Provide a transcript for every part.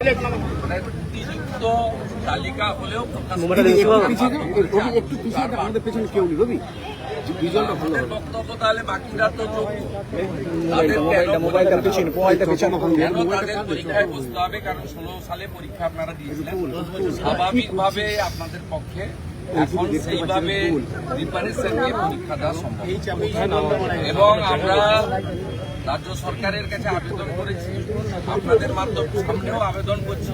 মানে তালিকা হলেও একটু আমাদের পেছনে কেউ নেই রবি? বক্তব্য তাহলে বাকিরা তো তাদের পরীক্ষায় বসতে হবে? কারণ ষোলো সালে পরীক্ষা আপনারা দিয়েছিলেন। স্বাভাবিকভাবে আপনাদের পক্ষে এখন সেইভাবে প্রিপারেশন নিয়ে পরীক্ষা দেওয়া সম্ভব। এবং আমরা রাজ্য সরকারের কাছে আবেদন করেছি। আপনাদের মাধ্যম সামনেও আবেদন করছি।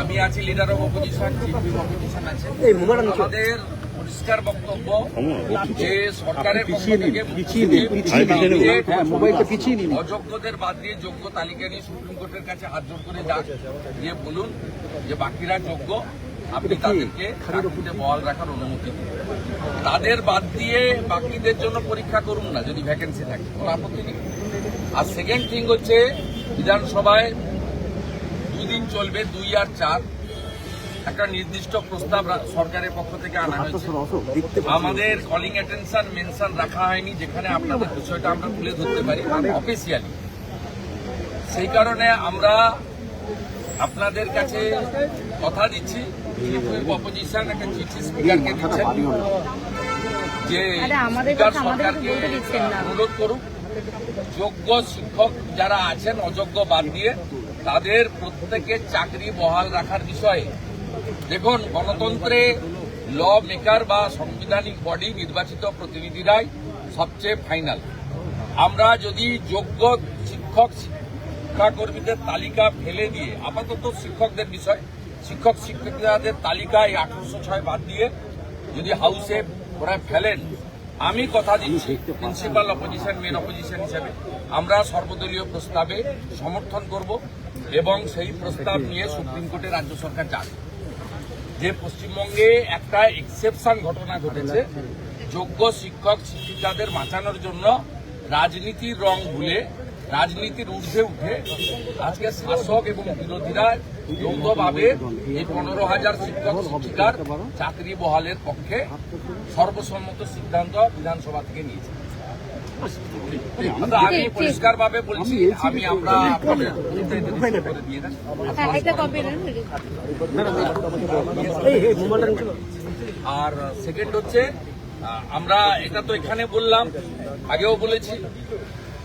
আমি আছি leader of opposition chief opposition আছে। আমাদের পরিষ্কার বক্তব্য যে সরকারের। হ্যাঁ। অযোগ্যদের বাদ দিয়ে যোগ্য তালিকা নিয়ে সুপ্রিম কোর্টের কাছে হাত জোর করে যান। দিয়ে বলুন যে বাকিরা যোগ্য আপনি তাদেরকে চাকরিতে বহাল রাখার অনুমতি দিন। তাদের বাদ দিয়ে বাকিদের জন্য পরীক্ষা করুন না যদি ভ্যাকেন্সি থাকে। কোনো আপত্তি নেই। আর সেকেন্ড থিং হচ্ছে বিধানসভায় দুই দিন চলবে দুই আর চার। একটা নির্দিষ্ট প্রস্তাব সরকারের পক্ষ থেকে আনা হয়েছে। আমাদের কলিং অ্যাটেনশন মেনশন রাখা হয়নি যেখানে আপনাদের বিষয়টা আমরা তুলে ধরতে পারি অফিসিয়ালি সেই কারণে আমরা আপনাদের কাছে কথা দিচ্ছি অপোজিশন একটা চিঠি স্পিকারকে দিচ্ছেন যে আমাদের স্পিকার সরকারকে। অনুরোধ করুক। যোগ্য শিক্ষক যারা আছেন, অযোগ্য বাদ দিয়ে, তাদের প্রত্যেকে চাকরি বহাল রাখার বিষয়ে। দেখুন, গণতন্ত্রে ল মেকার বা সাংবিধানিক বডি নির্বাচিত প্রতিনিধিরাই সবচেয়ে ফাইনাল। আমরা যদি যোগ্য শিক্ষক, শিক্ষাকর্মীদের তালিকা ফেলে দিয়ে, আপাতত শিক্ষকদের বিষয়, শিক্ষক, শিক্ষিকাদের তালিকায় আঠারোশো ছয় বাদ দিয়ে যদি হাউসে ওরা ফেলেন আমি কথা দিচ্ছি প্রিন্সিপাল অপোজিশন মেন অপোজিশন হিসেবে। আমরা সর্বদলীয় প্রস্তাবে সমর্থন করব এবং সেই প্রস্তাব নিয়ে সুপ্রিম কোর্টে রাজ্য সরকার যাবে। যে পশ্চিমবঙ্গে একটা এক্সেপশন ঘটনা ঘটেছে, যোগ্য শিক্ষক, শিক্ষিকাদের বাঁচানোর জন্য রাজনীতির রং ভুলে রাজনীতির ঊর্ধ্বে উঠে আজকে শাসক এবং বিরোধীরা যৌথভাবে এই পনেরো হাজার শিক্ষক শিক্ষিকার চাকরি বহালের পক্ষে সর্বসম্মত সিদ্ধান্ত বিধানসভা থেকে নিয়েছে। আমি পরিষ্কার ভাবে বলছি আমি আমরা হ্যাঁ নেন আর সেকেন্ড হচ্ছে আমরা এটা তো এখানে বললাম আগেও বলেছি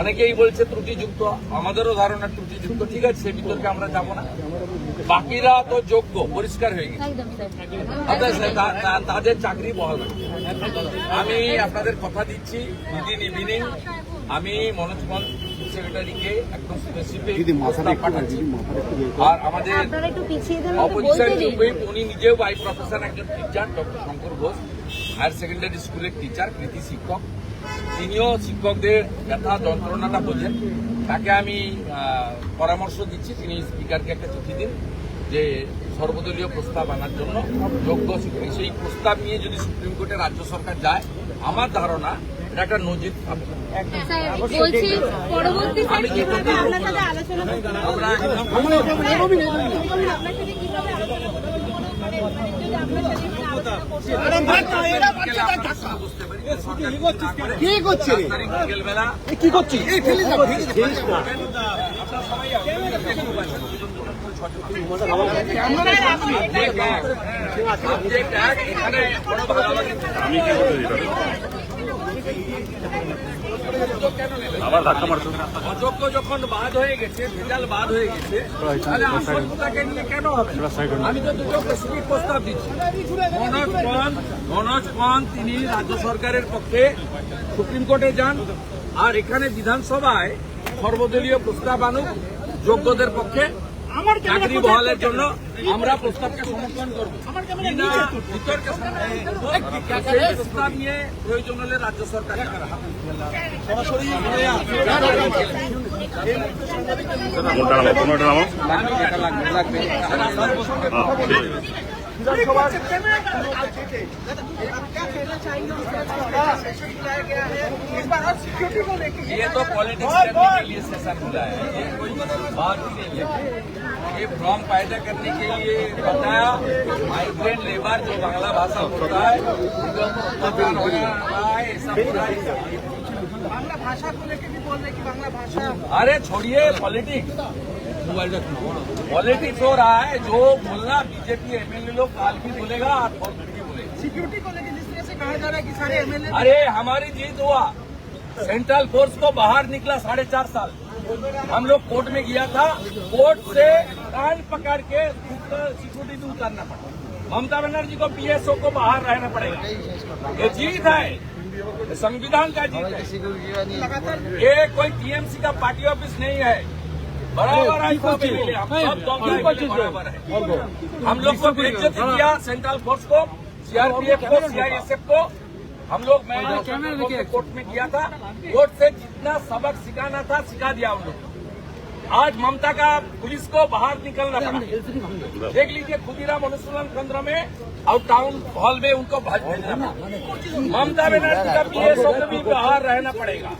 অনেকেই বলছে ত্রুটিযুক্ত আমাদেরও ধারণা ত্রুটিযুক্ত ঠিক আছে সে বিতর্কে আমরা যাব না। বাকিরা তো যোগ্য পরিষ্কার হয়ে গেছে। তাদের চাকরি বহাল। আমি আপনাদের কথা দিচ্ছি উইদিন ইভিনিং আমি মনোজ মল সেক্রেটারিকে একদম স্পেসিফিক প্রস্তাব পাঠাচ্ছি। আর আমাদের আপনারা একটু পিছিয়ে দেন একটু অপোজিশন বলতে উনি নিজেও বাই প্রফেসর একজন teacher doctor Shankar Ghosh higher secondary স্কুলের টিচার কৃতি শিক্ষক। তিনিও শিক্ষকদের ব্যথা যন্ত্রণাটা বোঝেন। তাকে আমি পরামর্শ দিচ্ছি তিনি স্পিকারকে একটা চিঠি দিন যে সর্বদলীয় প্রস্তাব আনার জন্য যোগ্য শিক্ষক। সেই প্রস্তাব নিয়ে যদি সুপ্রিম কোর্টে রাজ্য সরকার যায় আমার ধারণা এটা একটা নজির? আমরা কি এখানে কোনো ভাগাভাগি আমি কি করতে আবার ধাক্কা মারছো? অযোগ্য যখন বাদ হয়ে গেছে ভেজাল বাদ হয়ে গেছে তাহলে আসলটাকে নিয়ে কেন হবে? আমি তো দুটো স্পেসিফিক প্রস্তাব দিচ্ছি। মনোজ পন্ত মনোজ পন্ত তিনি রাজ্য সরকারের পক্ষে সুপ্রিম কোর্টে যান আর এখানে বিধানসভায় সর্বদলীয় প্রস্তাব আনুক যোগ্যদের পক্ষে। চাকরি বহালের জন্য আমরা প্রস্তাবকে সমর্থন করব। প্রস্তাব নিয়ে প্রয়োজন হলে রাজ্য সরকার যাবে। ये तो पॉलिटिक्स करने के लिए सेशन बुलाया है। ये कोई बात नहीं है। ये फॉर्म पैदा करने के लिए बताया माइग्रेंट लेबर जो बांग्ला भाषा होता है। बांग्ला भाषा को लेकर भी बोल रहे कि बांग्ला भाषा अरे छोड़िए पॉलिटिक्स पॉलिटिक्स हो रहा है जो बोलना बीजेपी एमएलए लोग काल भी बोलेगा और भी बोलेगा। सिक्योरिटी को लेकर जिस तरह से कहा जा रहा है कि सारे एमएलए अरे हमारी जीत हुआ। सेंट्रल फोर्स को बाहर निकला साढ़े चार साल। हम लोग कोर्ट में गया था कोर्ट से कान पकड़ के सिक्योरिटी भी उतारना पड़ा। ममता बनर्जी को पीएसओ को बाहर रहना पड़ेगा। ये जीत है। संविधान का जीत है। ये कोई टीएमसी का पार्टी ऑफ़िस नहीं है। बराबर है हम बराबर है। लोग को बेइज्जत किया सेंट्रल फोर्स को सीआरपीएफ को सीआईएसएफ को। हम लोग मैंने कोर्ट में किया था कोर्ट से जितना सबक सिखाना था सिखा दिया हम लोग को। आज ममता का पुलिस को बाहर निकलना पड़ा। देख लीजिए खुदीराम अनुसूलन केंद्र में और टाउन हॉल में उनको भज- भेजना ममता बनर्जी का पीएसओ को भी बाहर रहना पड़ेगा।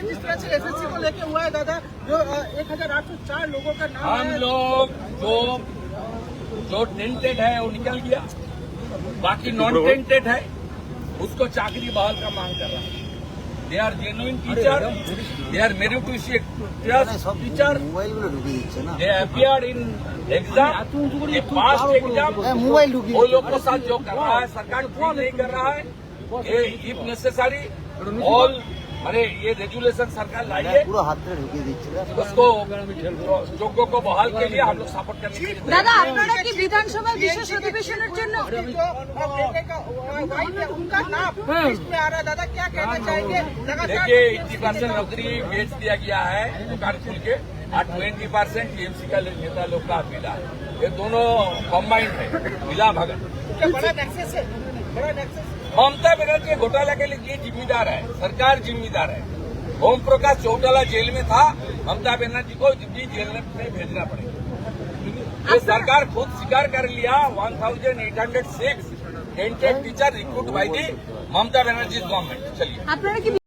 जिस तरह से एसएससी को लेकर हुआ है दादा जो एक हज़ार आठ सौ चार लोगों का नाम हम लोग जो जो टेंटेड है वो निकल गया। बाकी नॉन टेंटेड है उसको चाकरी बहाल का मांग कर रहा है। they are genuine teacher they are meritorious teacher মোবাইলগুলো ঢুকিয়ে দিচ্ছে না दे अपियर इन एग्जाम ये पास्ट एग्जाम মোবাইল ঢুকিয়ে वो लोग के साथ जो कर रहा है सरकार ठीक नहीं कर रहा है ये इफ नेसेसरी ऑल अरे ये रेजुलेशन सरकार लाई है পুরো হাত ধরে ঢুকিয়ে দিচ্ছে দেখ। उसको যোগ্য को बहाल के लिए हम लोग सपोर्ट करने के लिए দাদা আপনারা কি বিধানসভার বিশেষ অধিবেশনের জন্য जो बेटे का वाइफ है उनका नाम लिस्ट में आ रहा है दादा क्या कहना चाहेंगे लगातार देखिए एट्टी परसेंट नौकरी बेच दिया गया है दुकान खुल के और ट्वेंटी परसेंट टीएमसी का नेता लोग का मिला है ये दोनों कॉम्बाइंड है मिला भगत क्या बड़ा नेक्सेस है बड़ा नेक्सेस ममता बनर्जी घोटाला के लिए जिम्मेदार है सरकार जिम्मेदार है। ओम प्रकाश चौटाला जेल में था ममता बनर्जी को भी जेल में भेजना पड़ेगा। तो सरकार खुद स्वीकार कर लिया 1806 entered teacher recruit by the Mamata Banerjee government चलिए।